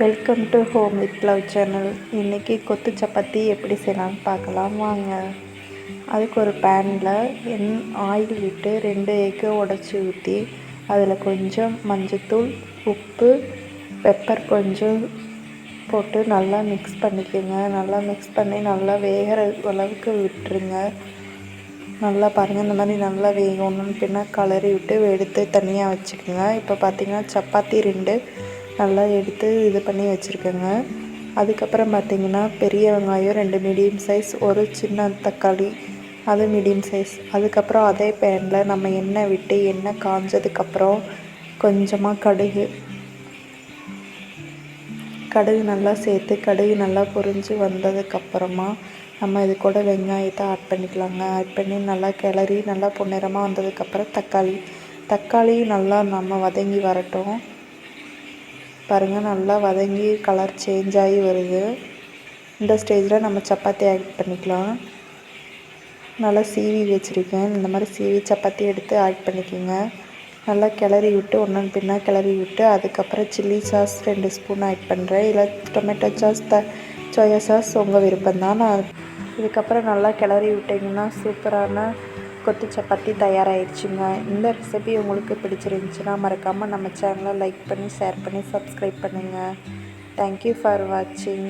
Welcome to home with love channel இன்றைக்கி கொத்து சப்பாத்தி எப்படி செய்யலாம்னு பார்க்கலாம். வாங்க. அதுக்கு ஒரு பேனில் எண் ஆயில் விட்டு ரெண்டு எக்கை உடச்சி ஊற்றி அதில் கொஞ்சம் மஞ்சத்தூள் உப்பு பெப்பர் கொஞ்சம் போட்டு நல்லா மிக்ஸ் பண்ணிக்கோங்க. நல்லா மிக்ஸ் பண்ணி நல்லா வேகிற அளவுக்கு விட்டுருங்க. நல்லா பாருங்கள் இந்த மாதிரி நல்லா வேகணும்னு பின்னா கலரி விட்டு எடுத்து தனியாக வச்சுக்கோங்க. இப்போ பார்த்திங்கன்னா சப்பாத்தி ரெண்டு நல்லா எடுத்து இது பண்ணி வச்சுருக்கேங்க. அதுக்கப்புறம் பார்த்திங்கன்னா பெரிய வெங்காயம் ரெண்டு மீடியம் சைஸ் ஒரு சின்ன தக்காளி அது மீடியம் சைஸ் அதுக்கப்புறம் அதே பேனில் நம்ம எண்ணெய் விட்டு எண்ணெய் காஞ்சதுக்கப்புறம் கொஞ்சமாக கடுகு. கடுகு நல்லா சேர்த்து கடுகு நல்லா பொரிஞ்சு வந்ததுக்கப்புறமா நம்ம இது கூட வெங்காயத்தை ஆட் பண்ணிக்கலாங்க. ஆட் பண்ணி நல்லா கிளறி நல்லா பொன்னிறமாக வந்ததுக்கப்புறம் தக்காளி. தக்காளியும் நல்லா நம்ம வதங்கி வரட்டும். பாருங்கள் நல்லா வதங்கி கலர் சேஞ்ச் ஆகி வருது. இந்த ஸ்டேஜில் நம்ம சப்பாத்தி ஆட் பண்ணிக்கலாம். நல்லா சீவி வச்சுருக்கேன். இந்த மாதிரி சீவி சப்பாத்தி எடுத்து ஆட் பண்ணிக்கோங்க. நல்லா கிளறி விட்டு ஒன்று பின்னா கிளறி விட்டு அதுக்கப்புறம் சில்லி சாஸ் ரெண்டு ஸ்பூன் ஆட் பண்ணுறேன் இல்லை டொமேட்டோ சாஸ் த சோயா சாஸ் உங்கள் விருப்பம் தான் நான் இதுக்கப்புறம் நல்லா கிளறி விட்டிங்கன்னா சூப்பரான கொத்து சப்பாத்தி தயாராகிடுச்சுங்க. இந்த ரெசிபி உங்களுக்கு பிடிச்சிருந்துச்சுன்னா மறக்காமல் நம்ம சேனலை லைக் பண்ணி ஷேர் பண்ணி சப்ஸ்கிரைப் பண்ணுங்கள் தேங்க்யூ ஃபார் வாட்சிங்